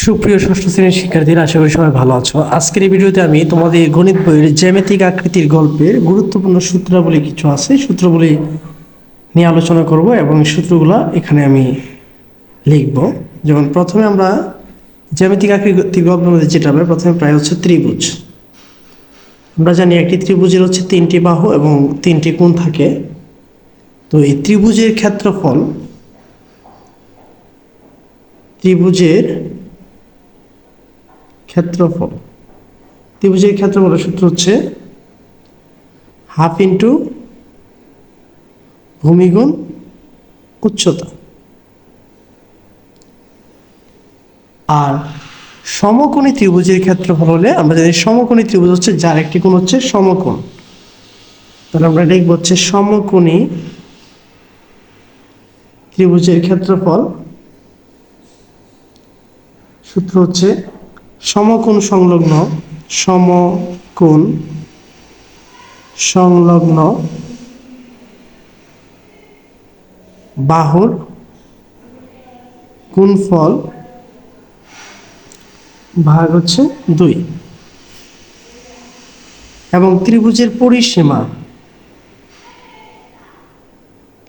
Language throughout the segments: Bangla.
সুপ্রিয় ষষ্ঠ শ্রেণির শিক্ষার্থীরা, আশা করি সবাই ভালো আছো। আজকের এই ভিডিওতে আমি তোমাদের গণিত বইয়ের জ্যামিতিক আকৃতির গল্পের গুরুত্বপূর্ণ সূত্রাবলী কিছু আছে। সূত্রগুলি নিয়ে আলোচনা করব এবং সূত্রগুলো এখানে আমি লিখব। যেমন প্রথমে আমরা জ্যামিতিক আকৃতির গল্পের মধ্যে যেটা হবে প্রথমে প্রায় হচ্ছে ত্রিভুজ। আমরা জানি একটি ত্রিভুজের হচ্ছে তিনটি বাহু এবং তিনটি কোণ থাকে। তো এই ত্রিভুজের ক্ষেত্রফল ত্রিভুজের ক্ষেত্রফল। ত্রিভুজের ক্ষেত্রফলের সূত্র হচ্ছে হাফ ইন্টু ভূমিগুণ উচ্চতা। আর সমকোণী ত্রিভুজের ক্ষেত্রফল হলে আমরা জানি সমকোণী ত্রিভুজ হচ্ছে যার একটি কোণ হচ্ছে সমকোণ। তাহলে আমরা লিখব হচ্ছে সমকোণী ত্রিভুজের ক্ষেত্রফল সূত্র হচ্ছে সমকোণ সংলগ্ন সমকোণ সংলগ্ন বাহুর গুণফল ভাগ হচ্ছে দুই এবং ত্রিভুজের পরিসীমা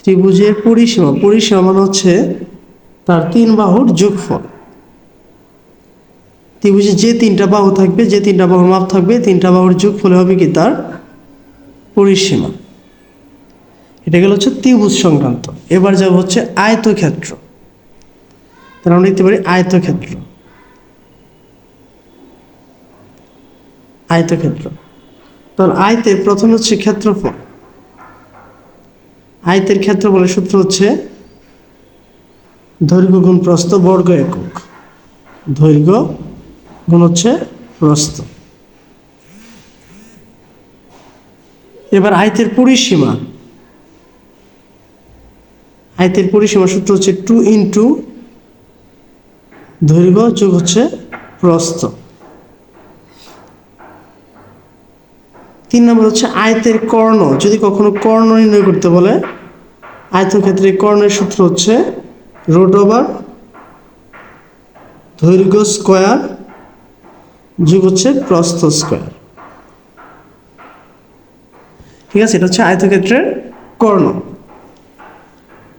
ত্রিভুজের পরিসীমা পরিসীমা মানে হচ্ছে তার তিন বাহুর যোগফল। ত্রিভুজে যে তিনটা বাহু থাকবে, যে তিনটা বাহুর মাপ থাকবে, তিনটা বাহুর যোগফলে হবে কি তার? পরিসীমা। এটা গেল হচ্ছে ত্রিভুজ সংক্রান্ত। এবার যাব হচ্ছে আয়তক্ষেত্র। তাহলে আমরা লিখতে পারি আয়তক্ষেত্র। আয়তক্ষেত্র। তাহলে আয়তের প্রথম হচ্ছে ক্ষেত্রফল। আয়তের ক্ষেত্রফলের সূত্র হচ্ছে দৈর্ঘ্য গুণ প্রস্থ বর্গ একক। দৈর্ঘ্য গুণ হচ্ছে প্রস্থ। এবার আয়তের পরিসীমা। আয়তের পরিসীমা সূত্র হচ্ছে টু ইন্টু দৈর্ঘ্য যোগ হচ্ছে প্রস্থ। তিন নম্বর হচ্ছে আয়তের কর্ণ। যদি কখনো কর্ণ নির্ণয় করতে বলে আয়তক্ষেত্রে কর্ণের সূত্র হচ্ছে রোড ওভার দৈর্ঘ্য স্কোয়ার যোগ হচ্ছে প্রস্থ স্কোয়ার। ঠিক আছে, এটা হচ্ছে আয়তক্ষেত্রের কর্ণ।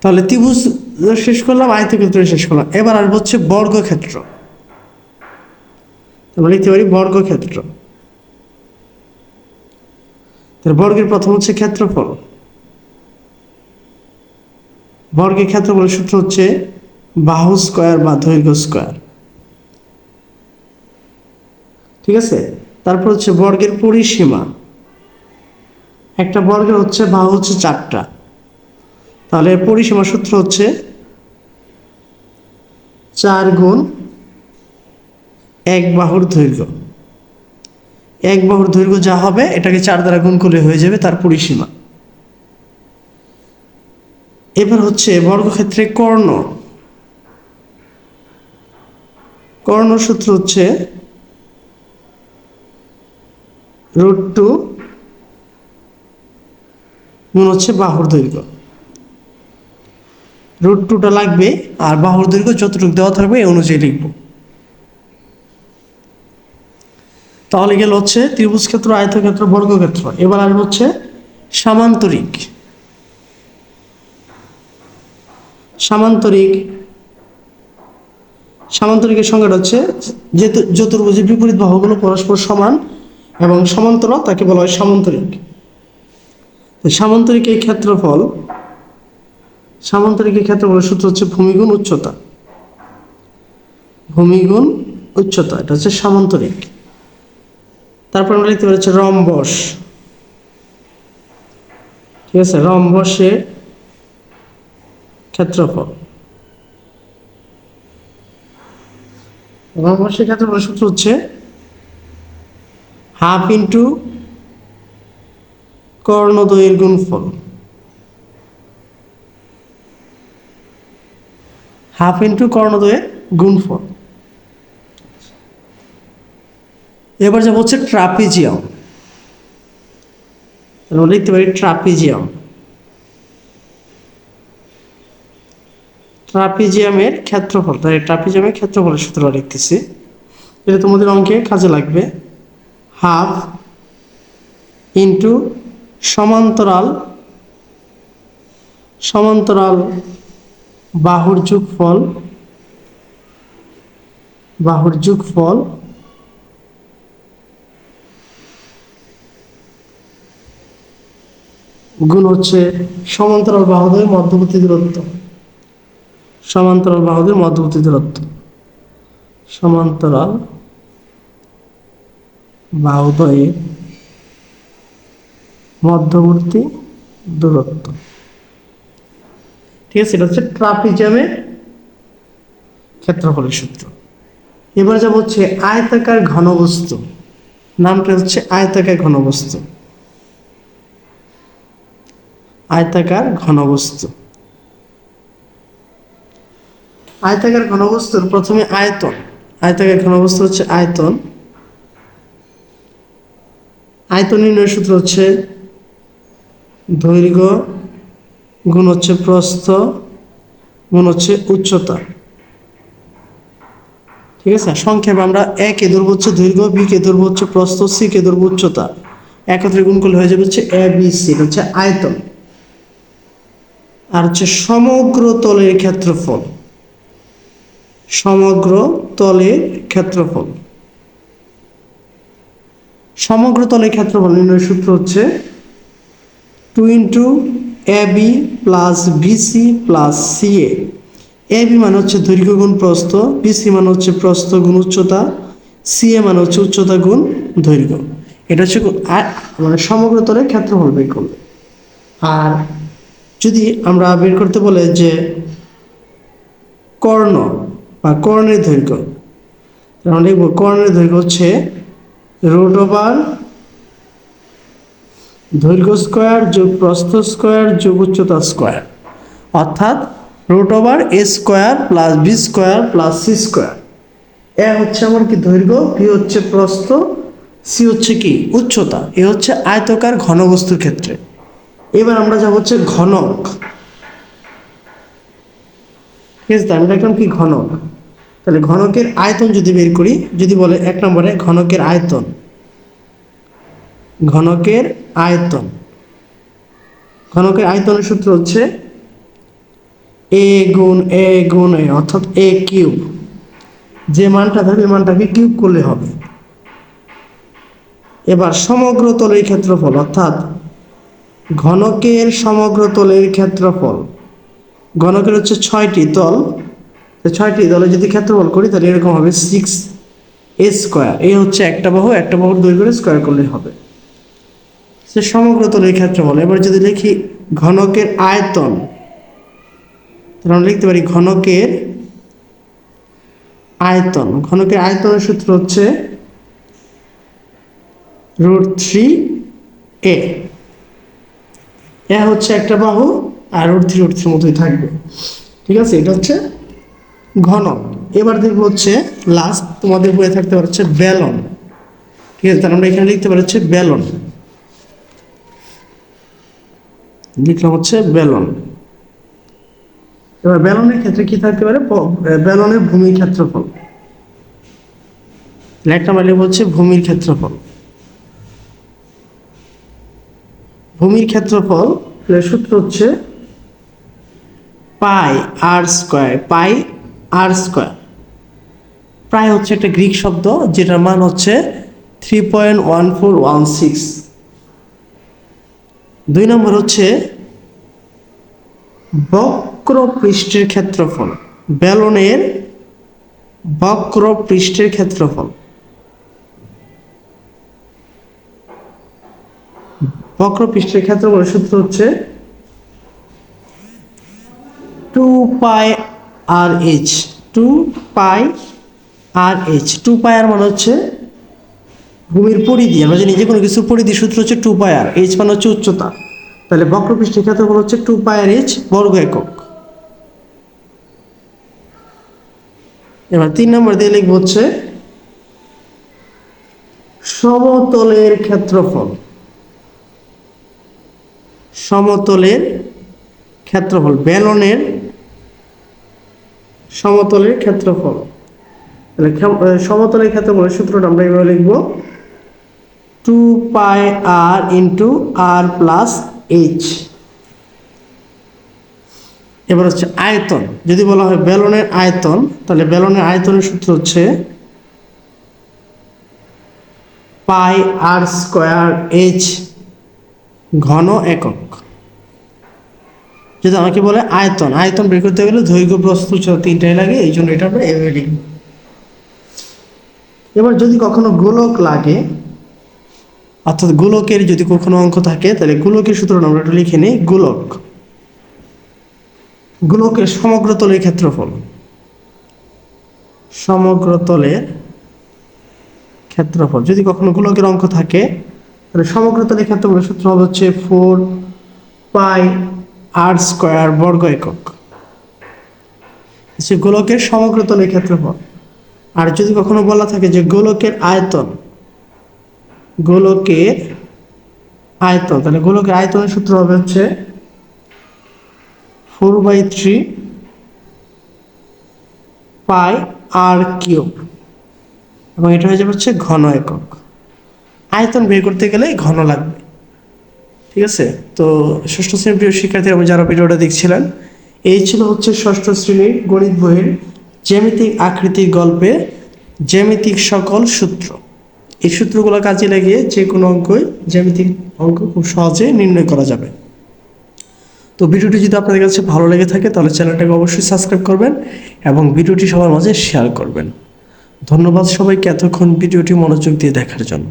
তাহলে ত্রিভুজ শেষ করলাম, আয়তক্ষেত্র শেষ করলাম। এবার আসব হচ্ছে বর্গক্ষেত্র। আমরা লিখতে পারি বর্গক্ষেত্র। তাহলে বর্গের প্রথম হচ্ছে ক্ষেত্রফল। বর্গের ক্ষেত্রফলের সূত্র হচ্ছে বাহু স্কোয়ার বা দৈর্ঘ্য স্কোয়ার। ঠিক আছে? তারপর হচ্ছে বর্গের পরিসীমা। একটা বর্গের হচ্ছে বাহু হচ্ছে চারটা। তাহলে পরিসীমা সূত্র হচ্ছে চার গুণ এক বাহুর দৈর্ঘ্য। এক বাহুর দৈর্ঘ্য যা হবে, এটাকে চার দ্বারা গুণ করলে হয়ে যাবে তার পরিসীমা। এবার হচ্ছে বর্গক্ষেত্রে কর্ণ। কর্ণ সূত্র হচ্ছে রুট টু গুণ হচ্ছে বাহুর দৈর্ঘ্য। রুট টুটা লাগবে, আর বাহুর দৈর্ঘ্য যতটুকু দেওয়া থাকবে এই অনুযায়ী লিখব। তাহলে গেল হচ্ছে ত্রিভুজ ক্ষেত্র, আয়তক্ষেত্র, বর্গক্ষেত্র। এবার আসবে হচ্ছে সামান্তরিক। সামান্তরিক, সামান্তরিকের সংজ্ঞাটা হচ্ছে যে চতুর্ভুজের বিপরীত বাহুগুলো পরস্পর সমান এবং সমান্তরাল তাকে বলা হয় সামান্তরিক। তো এই ক্ষেত্রফল সামান্তরিকের ক্ষেত্রফলের সূত্র হচ্ছে ভূমিগুণ উচ্চতা। ভূমিগুণ উচ্চতা, এটা হচ্ছে সামান্তরিক। তারপর আমরা লিখতে পারি হচ্ছে রম্বস। ঠিক আছে? রম্বসের ক্ষেত্রফল। রম্বসের ক্ষেত্রফল সূত্র হচ্ছে হাফ ইন্টু কর্ণদ্বয়ের গুণফল। হাফ ইন্টু কর্ণদ্বয়ের গুণফল। এবার যাব হচ্ছে ট্রাপিজিয়াম। আমরা লিখতে পারি ট্রাপিজিয়াম। ট্রাপিজিয়ামের ক্ষেত্রফল তাই ট্রাপিজিয়ামের ক্ষেত্রফলের সূত্র লিখতেছি। এটা তোমাদের অঙ্কে কাজে লাগবে। হাফ ইন্টু সমান্তরাল সমান্তরাল বাহুর যোগফল বাহুর যোগফল গুণ হচ্ছে সমান্তরাল বাহুদের মধ্যবর্তী দূরত্ব। সমান্তরাল বাহুদের মধ্যবর্তী দূরত্ব। সমান্তরাল বাহুদ্বয়ের মধ্যবর্তী, দূরত্ব। ঠিক আছে, এটা হচ্ছে ট্রাপিজামের ক্ষেত্রফলের সূত্র। এবার যাব হচ্ছে আয়তাকার ঘনবস্তু। নামটা হচ্ছে আয়তাকার ঘনবস্তু। আয়তাকার ঘনবস্তু। আয়তাকার ঘনবস্তুর প্রথমে আয়তন। আয়তাকার ঘনবস্তু হচ্ছে আয়তন। আয়তন নির্ণয়ের সূত্র হচ্ছে দৈর্ঘ্য, গুণ হচ্ছে প্রস্থ, গুণ হচ্ছে উচ্চতা। ঠিক আছে? সংক্ষেপে আমরা এ কে হচ্ছে দৈর্ঘ্য বি কে ধরবো হচ্ছে প্রস্থ সি কে ধরবো উচ্চতা। একত্রে গুণ করলে হয়ে যাবে হচ্ছে এ বি সি হচ্ছে আয়তন। আর হচ্ছে সমগ্র তলের ক্ষেত্রফল। সমগ্র তলের ক্ষেত্রফল। সমগ্র তলের ক্ষেত্রফল নির্ণয়ের সূত্র হচ্ছে two into A B plus BC plus CA A. B মানে হচ্ছে দৈর্ঘ্য গুণ প্রস্থ বিসি মানে হচ্ছে প্রস্থ গুণ উচ্চতা সিএ মানে হচ্ছে উচ্চতা গুণ দৈর্ঘ্য। এটা হচ্ছে মানে সমগ্র তলের ক্ষেত্রফল বের করবে। আর যদি আমরা বের করতে বলে যে কর্ণ বা কর্ণের দৈর্ঘ্য আমরা লিখব কর্ণের দৈর্ঘ্য হচ্ছে রুট ওভার, দৈর্ঘ্য স্কোয়ার যোগ প্রস্থ স্কোয়ার যোগ উচ্চতা স্কোয়ার। অর্থাৎ root over A square plus B square plus C square. A হচ্ছে আমার কি দৈর্ঘ্য, বি হচ্ছে প্রস্থ, সি হচ্ছে কি উচ্চতা, এ হচ্ছে আয়তকার ঘনবস্তুর ক্ষেত্রে। এবার আমরা যাব হচ্ছে ঘনক। ঠিক আছে আমি দেখলাম কি ঘনক? তাহলে ঘনকের আয়তন যদি বের করি, যদি বলে এক নম্বরে ঘনকের আয়তন ঘনকের আয়তন, ঘনকের আয়তনের সূত্র হচ্ছে এ গুণ এ গুণ এ অর্থাৎ এ কিউব। যে মানটা থাকবে মানটাকে কিউব করলে হবে। এবার সমগ্র তলের ক্ষেত্রফল, অর্থাৎ ঘনকের সমগ্র তলের ক্ষেত্রফল, ঘনকের হচ্ছে ছয়টি তল তো ছয়টি তলে যদি ক্ষেত্রফল করি, তাহলে এরকম হবে সিক্স এ স্কোয়ার এ হচ্ছে একটা বাহু, একটা বাহুর দৈর্ঘ্য স্কোয়ার করলে হবে। সে সমগ্র তলের ক্ষেত্রফল। এবার যদি লিখি ঘনকের আয়তন, তাহলে আমরা লিখতে পারি ঘনকের আয়তন। ঘনকের আয়তনের সূত্র হচ্ছে রুট থ্রি এ এ হচ্ছে একটা বাহু আর রুট থ্রি রুট থ্রির মতোই থাকবে। ঠিক আছে? এটা হচ্ছে ঘনক এবার দেখব হচ্ছে লাস্ট তোমাদের বইয়ে থাকতে পারে হচ্ছে ব্যালন। ঠিক আছে, তাহলে আমরা এখানে লিখতে পারি হচ্ছে ব্যালন। লিখলাম হচ্ছে ব্যালন। এবার ব্যালনের ক্ষেত্রে কি থাকতে পারে? ব্যালনের ভূমির ক্ষেত্রফল। একটা মানে হচ্ছে ভূমির ক্ষেত্রফল। ভূমির ক্ষেত্রফল সূত্র হচ্ছে পাই আর স্কোয়ার, পাই আর স্কোয়ার প্রায় হচ্ছে একটা গ্রিক শব্দ, যেটার মান হচ্ছে three point one four one six দুই নম্বর হচ্ছে বক্র পৃষ্ঠের ক্ষেত্রফল বেলনের বক্র পৃষ্ঠের ক্ষেত্রফল। বক্র পৃষ্ঠের ক্ষেত্রফলের সূত্র হচ্ছে two pi R H two pi R H two pi R মানে হচ্ছে ভূমির পরিধি। আমরা জানি যে কোনো কিছু পরিধি সূত্র হচ্ছে টু পাই আর এইচ মানে হচ্ছে উচ্চতা। তাহলে বক্রপৃষ্ঠের ক্ষেত্রফল হচ্ছে টু পাই আর এইচ বর্গ একক। এবার তিন নম্বর দিয়ে লিখব হচ্ছে সমতলের ক্ষেত্রফল। সমতলের ক্ষেত্রফল, ব্যালনের সমতলের ক্ষেত্রফল। তাহলে সমতলের ক্ষেত্রফলের সূত্রটা আমরা এইভাবে লিখব। Two pi R into R plus H. এবার হচ্ছে আয়তন। যদি বলা হয় বেলনের আয়তন, তাহলে বেলনের আয়তনের সূত্র হচ্ছে পাই আর স্কোয়ার এইচ ঘন একক। যদি আমাকে বলে আয়তন আয়তন বের করতে গেলে দৈর্ঘ্য প্রস্থ উচ্চতা তিনটাই লাগে, এই জন্য এটা আমরা এভাবে লিখব এবার যদি কখনো গোলক লাগে, অর্থাৎ গোলকের যদি কখনো অঙ্ক থাকে, তাহলে গোলকের সূত্রটা আমরা একটু লিখে নিই, গোলক। গোলকের সমগ্র তলের ক্ষেত্রফল। সমগ্র তলের ক্ষেত্রফল। যদি কখনো গোলকের অঙ্ক থাকে, তাহলে সমগ্র তলের ক্ষেত্রফলের সূত্র হবে হচ্ছে ফোর পাই আর স্কোয়ার বর্গ একক। সে গোলকের সমগ্র তলের ক্ষেত্রফল। আর যদি কখনো বলা থাকে যে গোলকের আয়তন গোলকের আয়তন, তাহলে গোলকের আয়তনের সূত্র হবে হচ্ছে four by three pi R cube এবং এটা হয়ে যাবে হচ্ছে ঘন একক। আয়তন বের করতে গেলে ঘন লাগবে। ঠিক আছে? তো ষষ্ঠ শ্রেণির প্রিয় শিক্ষার্থী আমি যারা ভিডিওটা দেখছিলেন, এই ছিল হচ্ছে ষষ্ঠ শ্রেণির গণিত বইয়ের জ্যামিতিক আকৃতির গল্পে জ্যামিতিক সকল সূত্র। এই সূত্রগুলো কাজে লাগিয়ে যে কোনো অঙ্কই জ্যামিতিক অঙ্ক খুব সহজে নির্ণয় করা যাবে। তো ভিডিওটি যদি আপনাদের কাছে ভালো লেগে থাকে, তাহলে চ্যানেলটাকে অবশ্যই সাবস্ক্রাইব করবেন এবং ভিডিওটি সবার মাঝে শেয়ার করবেন। ধন্যবাদ সবাইকে এতক্ষণ ভিডিওটি মনোযোগ দিয়ে দেখার জন্য।